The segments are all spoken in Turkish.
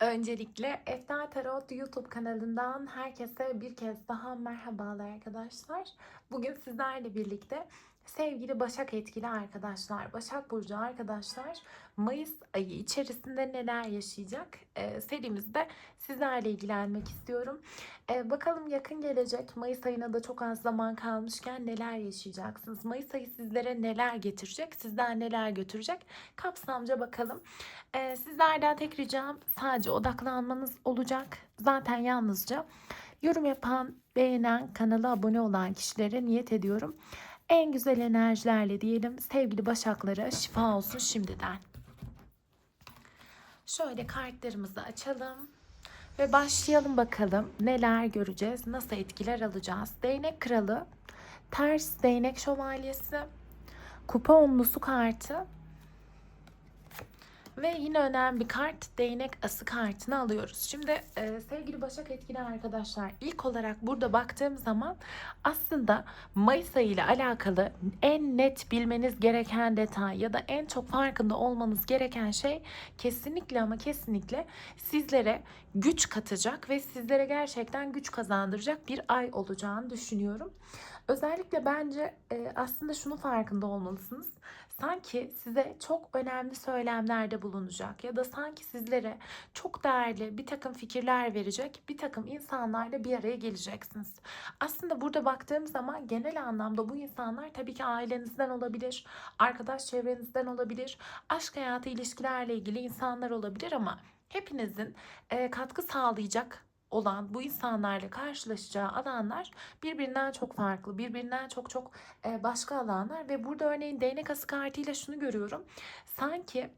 Öncelikle Eftel Tarot YouTube kanalından herkese bir kez daha merhabalar arkadaşlar. Bugün sizlerle birlikte sevgili Başak etkili arkadaşlar, Başak Burcu arkadaşlar Mayıs ayı içerisinde neler yaşayacak ee, serimizde sizlerle ilgilenmek istiyorum. Ee, bakalım yakın gelecek Mayıs ayına da çok az zaman kalmışken neler yaşayacaksınız? Mayıs ayı sizlere neler getirecek, sizden neler götürecek? Kapsamca bakalım. Ee, sizlerden tek ricam sadece odaklanmanız olacak. Zaten yalnızca yorum yapan, beğenen, kanala abone olan kişilere niyet ediyorum. En güzel enerjilerle diyelim sevgili başaklara şifa olsun şimdiden. Şöyle kartlarımızı açalım ve başlayalım bakalım neler göreceğiz, nasıl etkiler alacağız. Değnek kralı, ters değnek şövalyesi, kupa onlusu kartı, ve yine önemli bir kart değnek ası kartını alıyoruz. Şimdi e, sevgili Başak etkili arkadaşlar ilk olarak burada baktığım zaman aslında Mayıs ayı ile alakalı en net bilmeniz gereken detay ya da en çok farkında olmanız gereken şey kesinlikle ama kesinlikle sizlere güç katacak ve sizlere gerçekten güç kazandıracak bir ay olacağını düşünüyorum. Özellikle bence e, aslında şunu farkında olmalısınız sanki size çok önemli söylemlerde bulunacak ya da sanki sizlere çok değerli bir takım fikirler verecek bir takım insanlarla bir araya geleceksiniz. Aslında burada baktığım zaman genel anlamda bu insanlar tabii ki ailenizden olabilir, arkadaş çevrenizden olabilir, aşk hayatı ilişkilerle ilgili insanlar olabilir ama hepinizin e, katkı sağlayacak olan bu insanlarla karşılaşacağı alanlar birbirinden çok farklı, birbirinden çok çok başka alanlar ve burada örneğin değnek ası kartıyla şunu görüyorum. Sanki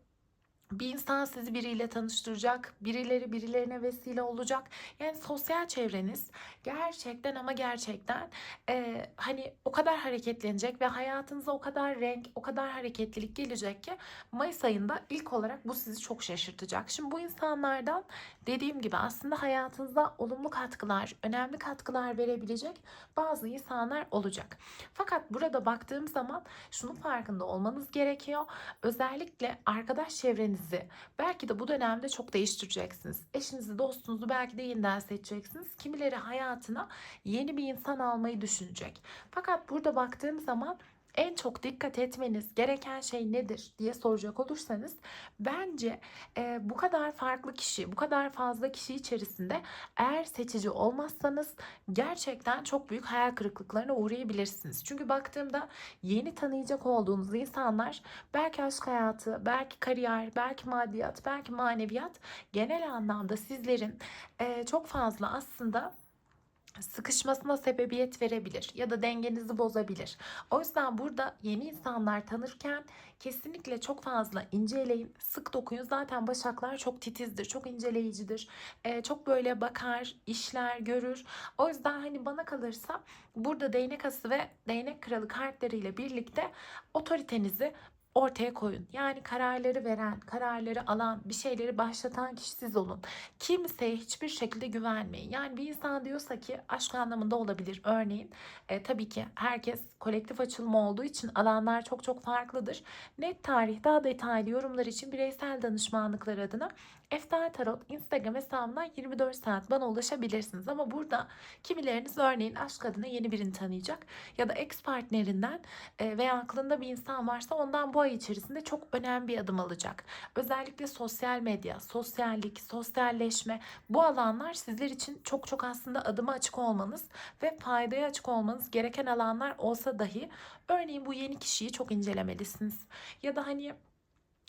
bir insan sizi biriyle tanıştıracak, birileri birilerine vesile olacak. Yani sosyal çevreniz gerçekten ama gerçekten e, hani o kadar hareketlenecek ve hayatınıza o kadar renk, o kadar hareketlilik gelecek ki Mayıs ayında ilk olarak bu sizi çok şaşırtacak. Şimdi bu insanlardan dediğim gibi aslında hayatınızda olumlu katkılar, önemli katkılar verebilecek bazı insanlar olacak. Fakat burada baktığım zaman şunun farkında olmanız gerekiyor. Özellikle arkadaş çevreniz eşinizi belki de bu dönemde çok değiştireceksiniz. Eşinizi, dostunuzu belki de yeniden seçeceksiniz. Kimileri hayatına yeni bir insan almayı düşünecek. Fakat burada baktığım zaman en çok dikkat etmeniz gereken şey nedir diye soracak olursanız bence e, bu kadar farklı kişi, bu kadar fazla kişi içerisinde eğer seçici olmazsanız gerçekten çok büyük hayal kırıklıklarına uğrayabilirsiniz. Çünkü baktığımda yeni tanıyacak olduğunuz insanlar belki aşk hayatı, belki kariyer, belki maddiyat, belki maneviyat genel anlamda sizlerin e, çok fazla aslında sıkışmasına sebebiyet verebilir ya da dengenizi bozabilir. O yüzden burada yeni insanlar tanırken kesinlikle çok fazla inceleyin, sık dokuyun. Zaten başaklar çok titizdir, çok inceleyicidir. Ee, çok böyle bakar, işler, görür. O yüzden hani bana kalırsa burada değnek ası ve değnek kralı kartlarıyla birlikte otoritenizi ortaya koyun. Yani kararları veren, kararları alan, bir şeyleri başlatan kişi siz olun. Kimseye hiçbir şekilde güvenmeyin. Yani bir insan diyorsa ki aşk anlamında olabilir örneğin. E, tabii ki herkes kolektif açılma olduğu için alanlar çok çok farklıdır. Net tarih daha detaylı yorumlar için bireysel danışmanlıklar adına Eftel Tarot Instagram hesabından 24 saat bana ulaşabilirsiniz. Ama burada kimileriniz örneğin aşk adına yeni birini tanıyacak ya da ex partnerinden e, veya aklında bir insan varsa ondan bu ay içerisinde çok önemli bir adım alacak. Özellikle sosyal medya, sosyallik, sosyalleşme bu alanlar sizler için çok çok aslında adıma açık olmanız ve faydaya açık olmanız gereken alanlar olsa dahi örneğin bu yeni kişiyi çok incelemelisiniz. Ya da hani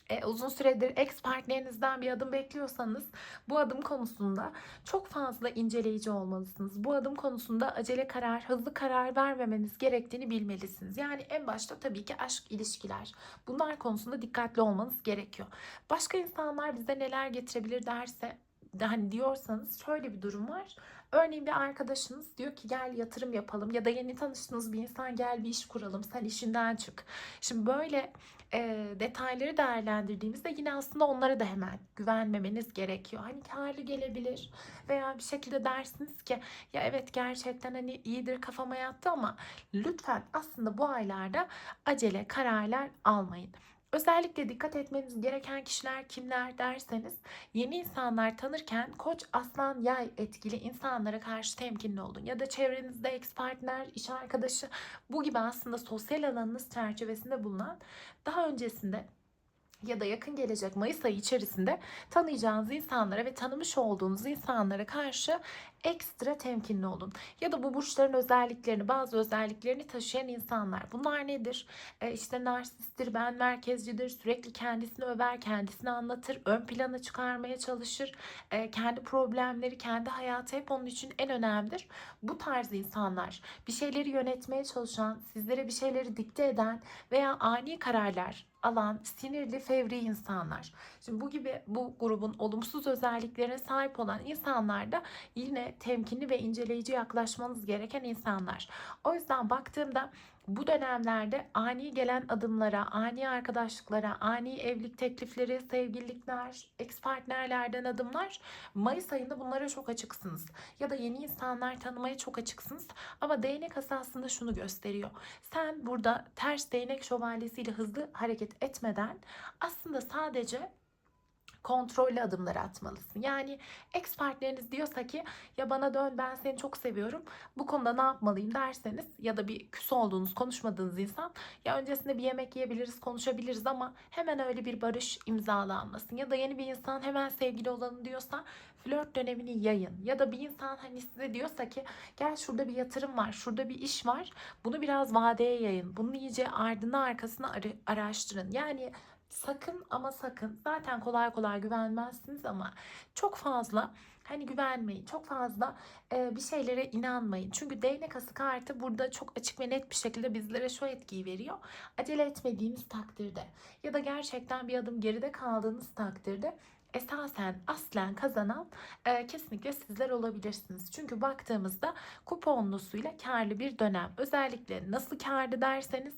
e, uzun süredir ex partnerinizden bir adım bekliyorsanız bu adım konusunda çok fazla inceleyici olmalısınız. Bu adım konusunda acele karar, hızlı karar vermemeniz gerektiğini bilmelisiniz. Yani en başta tabii ki aşk ilişkiler. Bunlar konusunda dikkatli olmanız gerekiyor. Başka insanlar bize neler getirebilir derse hani diyorsanız şöyle bir durum var. Örneğin bir arkadaşınız diyor ki gel yatırım yapalım ya da yeni tanıştığınız bir insan gel bir iş kuralım sen işinden çık. Şimdi böyle e, detayları değerlendirdiğimizde yine aslında onlara da hemen güvenmemeniz gerekiyor. Hani karlı gelebilir veya bir şekilde dersiniz ki ya evet gerçekten hani iyidir kafama yattı ama lütfen aslında bu aylarda acele kararlar almayın. Özellikle dikkat etmeniz gereken kişiler kimler derseniz yeni insanlar tanırken koç aslan yay etkili insanlara karşı temkinli olun. Ya da çevrenizde ex partner, iş arkadaşı bu gibi aslında sosyal alanınız çerçevesinde bulunan daha öncesinde ya da yakın gelecek Mayıs ayı içerisinde tanıyacağınız insanlara ve tanımış olduğunuz insanlara karşı ekstra temkinli olun. Ya da bu burçların özelliklerini, bazı özelliklerini taşıyan insanlar. Bunlar nedir? E, işte narsisttir, ben merkezcidir, sürekli kendisini över, kendisini anlatır, ön plana çıkarmaya çalışır. E, kendi problemleri, kendi hayatı hep onun için en önemlidir. Bu tarz insanlar, bir şeyleri yönetmeye çalışan, sizlere bir şeyleri dikte eden veya ani kararlar alan, sinirli, fevri insanlar. Şimdi bu gibi bu grubun olumsuz özelliklerine sahip olan insanlar da yine temkinli ve inceleyici yaklaşmanız gereken insanlar. O yüzden baktığımda bu dönemlerde ani gelen adımlara, ani arkadaşlıklara, ani evlilik teklifleri, sevgililikler, ex partnerlerden adımlar Mayıs ayında bunlara çok açıksınız. Ya da yeni insanlar tanımaya çok açıksınız. Ama değnek aslında şunu gösteriyor. Sen burada ters değnek şövalyesiyle hızlı hareket etmeden aslında sadece kontrollü adımlar atmalısın. Yani ex partneriniz diyorsa ki ya bana dön ben seni çok seviyorum. Bu konuda ne yapmalıyım derseniz ya da bir küs olduğunuz konuşmadığınız insan ya öncesinde bir yemek yiyebiliriz konuşabiliriz ama hemen öyle bir barış imzalanmasın. Ya da yeni bir insan hemen sevgili olalım diyorsa flört dönemini yayın. Ya da bir insan hani size diyorsa ki gel şurada bir yatırım var, şurada bir iş var. Bunu biraz vadeye yayın. Bunu iyice ardına arkasına araştırın. Yani sakın ama sakın zaten kolay kolay güvenmezsiniz ama çok fazla hani güvenmeyin. Çok fazla e, bir şeylere inanmayın. Çünkü değnek ası kartı burada çok açık ve net bir şekilde bizlere şu etkiyi veriyor. Acele etmediğiniz takdirde ya da gerçekten bir adım geride kaldığınız takdirde esasen aslen kazanan e, kesinlikle sizler olabilirsiniz. Çünkü baktığımızda kuponlusuyla karlı bir dönem. Özellikle nasıl karlı derseniz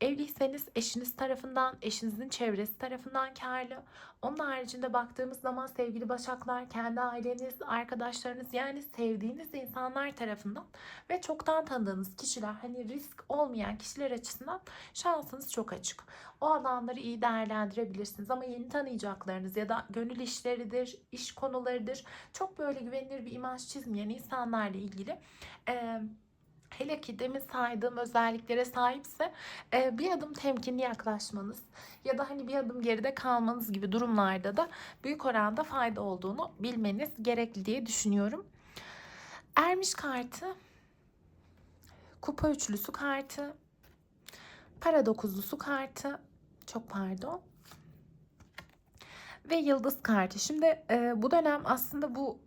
evliyseniz eşiniz tarafından, eşinizin çevresi tarafından karlı. Onun haricinde baktığımız zaman sevgili başaklar, kendi aileniz, arkadaşlarınız yani sevdiğiniz insanlar tarafından ve çoktan tanıdığınız kişiler hani risk olmayan kişiler açısından şansınız çok açık. O alanları iyi değerlendirebilirsiniz ama yeni tanıyacaklarınız ya da gönül işleridir, iş konularıdır. Çok böyle güvenilir bir imaj çizmeyen insanlarla ilgili eee hele ki demin saydığım özelliklere sahipse e, bir adım temkinli yaklaşmanız ya da hani bir adım geride kalmanız gibi durumlarda da büyük oranda fayda olduğunu bilmeniz gerekli diye düşünüyorum. Ermiş kartı, kupa üçlüsü kartı, para dokuzlusu kartı, çok pardon, ve yıldız kartı. Şimdi e, bu dönem aslında bu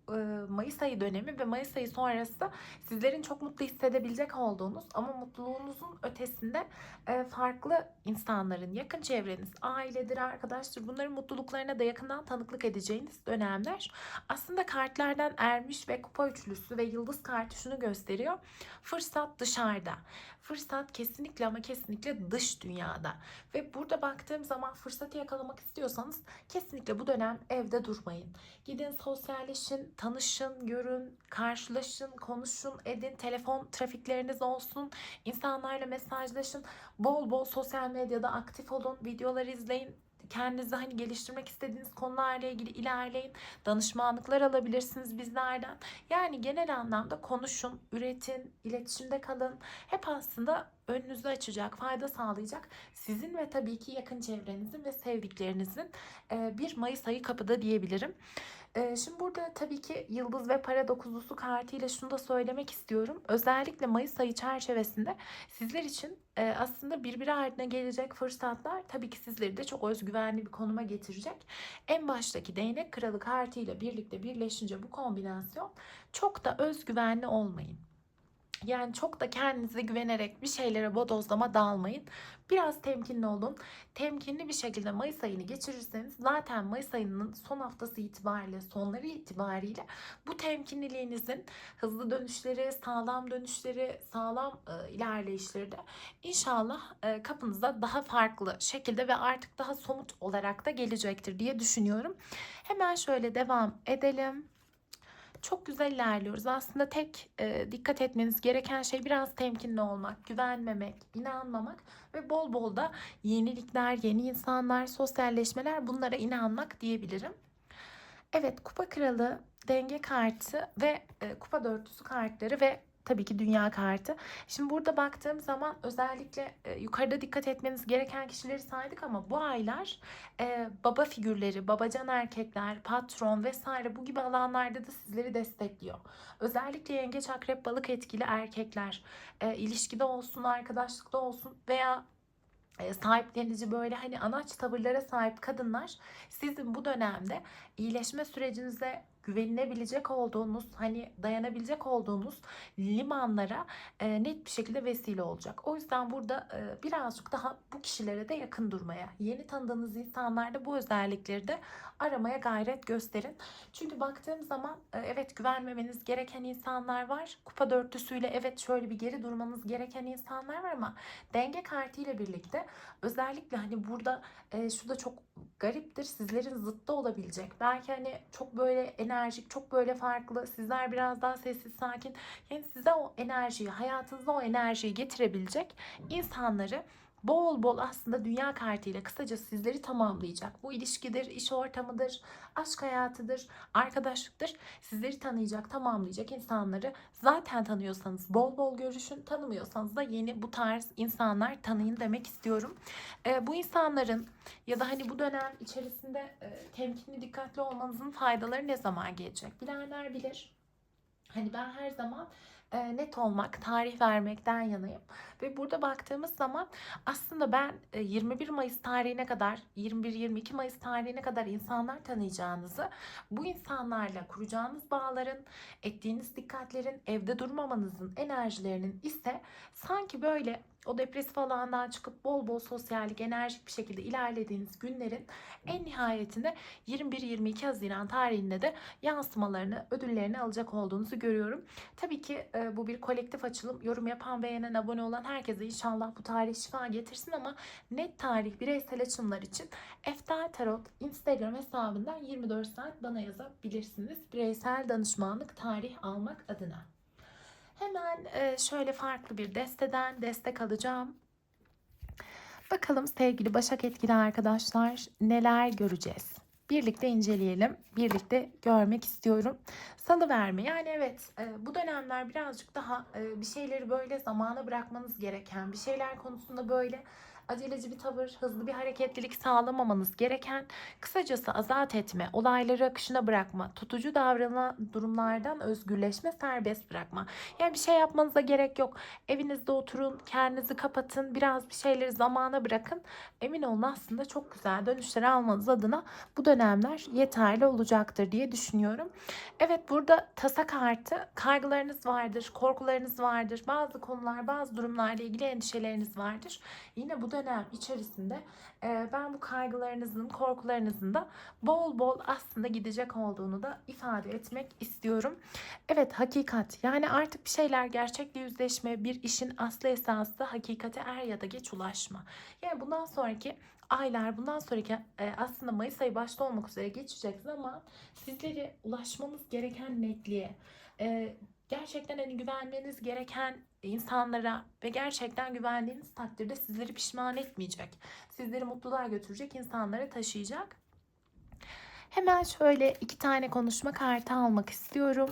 Mayıs ayı dönemi ve Mayıs ayı sonrası sizlerin çok mutlu hissedebilecek olduğunuz ama mutluluğunuzun ötesinde e, farklı insanların, yakın çevreniz, ailedir, arkadaştır bunların mutluluklarına da yakından tanıklık edeceğiniz dönemler. Aslında kartlardan ermiş ve kupa üçlüsü ve yıldız kartı şunu gösteriyor. Fırsat dışarıda. Fırsat kesinlikle ama kesinlikle dış dünyada. Ve burada baktığım zaman fırsatı yakalamak istiyorsanız kesinlikle bu dönem evde durmayın. Gidin sosyalleşin, tanışın, görün, karşılaşın, konuşun, edin. Telefon trafikleriniz olsun. insanlarla mesajlaşın. Bol bol sosyal medyada aktif olun. Videolar izleyin kendinizi hani geliştirmek istediğiniz konularla ilgili ilerleyin. Danışmanlıklar alabilirsiniz bizlerden. Yani genel anlamda konuşun, üretin, iletişimde kalın. Hep aslında önünüzü açacak, fayda sağlayacak sizin ve tabii ki yakın çevrenizin ve sevdiklerinizin bir Mayıs ayı kapıda diyebilirim. Şimdi burada tabii ki yıldız ve para dokuzlusu kartıyla şunu da söylemek istiyorum. Özellikle Mayıs ayı çerçevesinde sizler için aslında birbiri ardına gelecek fırsatlar tabii ki sizleri de çok özgüvenli bir konuma getirecek. En baştaki değnek kralı kartıyla birlikte birleşince bu kombinasyon çok da özgüvenli olmayın. Yani çok da kendinize güvenerek bir şeylere bodozlama dalmayın. Biraz temkinli olun. Temkinli bir şekilde Mayıs ayını geçirirseniz zaten Mayıs ayının son haftası itibariyle, sonları itibariyle bu temkinliliğinizin hızlı dönüşleri, sağlam dönüşleri, sağlam e, ilerleyişleri de inşallah e, kapınıza daha farklı şekilde ve artık daha somut olarak da gelecektir diye düşünüyorum. Hemen şöyle devam edelim. Çok güzel ilerliyoruz. Aslında tek e, dikkat etmeniz gereken şey biraz temkinli olmak, güvenmemek, inanmamak ve bol bol da yenilikler, yeni insanlar, sosyalleşmeler bunlara inanmak diyebilirim. Evet, kupa kralı, denge kartı ve e, kupa dörtlüsü kartları ve tabii ki dünya kartı. Şimdi burada baktığım zaman özellikle e, yukarıda dikkat etmeniz gereken kişileri saydık ama bu aylar e, baba figürleri, babacan erkekler, patron vesaire bu gibi alanlarda da sizleri destekliyor. Özellikle yengeç, akrep, balık etkili erkekler e, ilişkide olsun, arkadaşlıkta olsun veya e, sahiplenici böyle hani anaç tavırlara sahip kadınlar sizin bu dönemde iyileşme sürecinize güvenilebilecek olduğunuz hani dayanabilecek olduğunuz limanlara e, net bir şekilde vesile olacak. O yüzden burada e, birazcık daha bu kişilere de yakın durmaya, yeni tanıdığınız insanlarda bu özellikleri de aramaya gayret gösterin. Çünkü baktığım zaman e, evet güvenmemeniz gereken insanlar var. Kupa dörtlüsüyle evet şöyle bir geri durmanız gereken insanlar var ama denge kartı ile birlikte özellikle hani burada e, şu da çok gariptir. Sizlerin zıttı olabilecek. Belki hani çok böyle enerjik, çok böyle farklı. Sizler biraz daha sessiz, sakin. Yani size o enerjiyi, hayatınıza o enerjiyi getirebilecek insanları bol bol aslında dünya kartıyla kısaca sizleri tamamlayacak. Bu ilişkidir, iş ortamıdır, aşk hayatıdır, arkadaşlıktır. Sizleri tanıyacak, tamamlayacak insanları zaten tanıyorsanız bol bol görüşün, tanımıyorsanız da yeni bu tarz insanlar tanıyın demek istiyorum. Ee, bu insanların ya da hani bu dönem içerisinde e, temkinli, dikkatli olmanızın faydaları ne zaman gelecek? Bilenler bilir. Hani ben her zaman e, net olmak, tarih vermekten yanayım. Ve burada baktığımız zaman aslında ben e, 21 Mayıs tarihine kadar, 21-22 Mayıs tarihine kadar insanlar tanıyacağınızı, bu insanlarla kuracağınız bağların, ettiğiniz dikkatlerin, evde durmamanızın enerjilerinin ise sanki böyle o depresif alandan çıkıp bol bol sosyallik, enerjik bir şekilde ilerlediğiniz günlerin en nihayetinde 21-22 Haziran tarihinde de yansımalarını, ödüllerini alacak olduğunuzu görüyorum. Tabii ki e, bu bir kolektif açılım. Yorum yapan, beğenen, abone olan herkese inşallah bu tarih şifa getirsin ama net tarih bireysel açılımlar için Eftal Tarot Instagram hesabından 24 saat bana yazabilirsiniz. Bireysel danışmanlık tarih almak adına. Hemen e, şöyle farklı bir desteden destek alacağım. Bakalım sevgili Başak etkili arkadaşlar neler göreceğiz. Birlikte inceleyelim, birlikte görmek istiyorum. Salı verme yani evet e, bu dönemler birazcık daha e, bir şeyleri böyle zamana bırakmanız gereken, bir şeyler konusunda böyle aceleci bir tavır, hızlı bir hareketlilik sağlamamanız gereken, kısacası azat etme, olayları akışına bırakma, tutucu davranan durumlardan özgürleşme, serbest bırakma. Yani bir şey yapmanıza gerek yok. Evinizde oturun, kendinizi kapatın, biraz bir şeyleri zamana bırakın. Emin olun aslında çok güzel dönüşler almanız adına bu dönemler yeterli olacaktır diye düşünüyorum. Evet burada tasa kartı kaygılarınız vardır, korkularınız vardır. Bazı konular, bazı durumlarla ilgili endişeleriniz vardır. Yine bu dönem içerisinde e, ben bu kaygılarınızın, korkularınızın da bol bol aslında gidecek olduğunu da ifade etmek istiyorum. Evet hakikat yani artık bir şeyler gerçekle yüzleşme, bir işin aslı esası hakikate er ya da geç ulaşma. Yani bundan sonraki aylar bundan sonraki e, aslında Mayıs ayı başta olmak üzere geçecek zaman sizleri ulaşmanız gereken netliğe e, gerçekten hani güvenmeniz gereken insanlara ve gerçekten güvendiğiniz takdirde sizleri pişman etmeyecek. Sizleri mutluluğa götürecek insanlara taşıyacak. Hemen şöyle iki tane konuşma kartı almak istiyorum.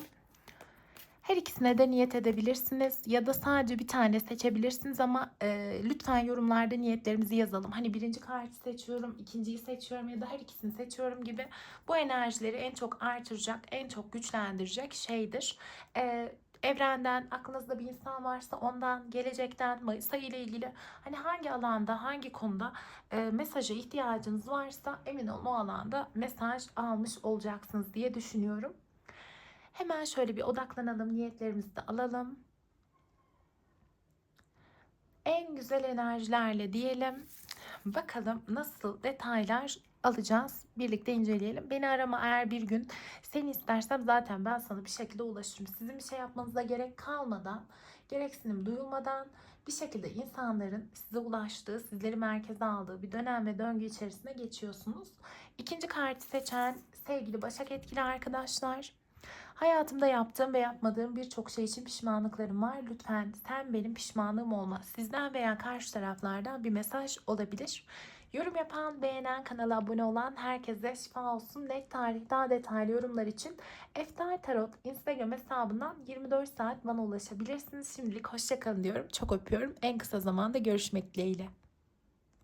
Her ikisine de niyet edebilirsiniz ya da sadece bir tane seçebilirsiniz ama e, lütfen yorumlarda niyetlerimizi yazalım. Hani birinci kartı seçiyorum, ikinciyi seçiyorum ya da her ikisini seçiyorum gibi bu enerjileri en çok artıracak, en çok güçlendirecek şeydir. E, evrenden aklınızda bir insan varsa ondan gelecekten Mayıs ayı ile ilgili hani hangi alanda hangi konuda e, mesaja ihtiyacınız varsa emin olun o alanda mesaj almış olacaksınız diye düşünüyorum. Hemen şöyle bir odaklanalım, niyetlerimizi de alalım. En güzel enerjilerle diyelim. Bakalım nasıl detaylar alacağız. Birlikte inceleyelim. Beni arama eğer bir gün seni istersem zaten ben sana bir şekilde ulaşırım. Sizin bir şey yapmanıza gerek kalmadan, gereksinim duyulmadan bir şekilde insanların size ulaştığı, sizleri merkeze aldığı bir dönem ve döngü içerisine geçiyorsunuz. İkinci kartı seçen sevgili Başak etkili arkadaşlar. Hayatımda yaptığım ve yapmadığım birçok şey için pişmanlıklarım var. Lütfen sen benim pişmanlığım olma. Sizden veya karşı taraflardan bir mesaj olabilir. Yorum yapan, beğenen, kanala abone olan herkese şifa olsun. Net tarih daha detaylı yorumlar için Eftar Tarot Instagram hesabından 24 saat bana ulaşabilirsiniz. Şimdilik hoşçakalın diyorum. Çok öpüyorum. En kısa zamanda görüşmek dileğiyle.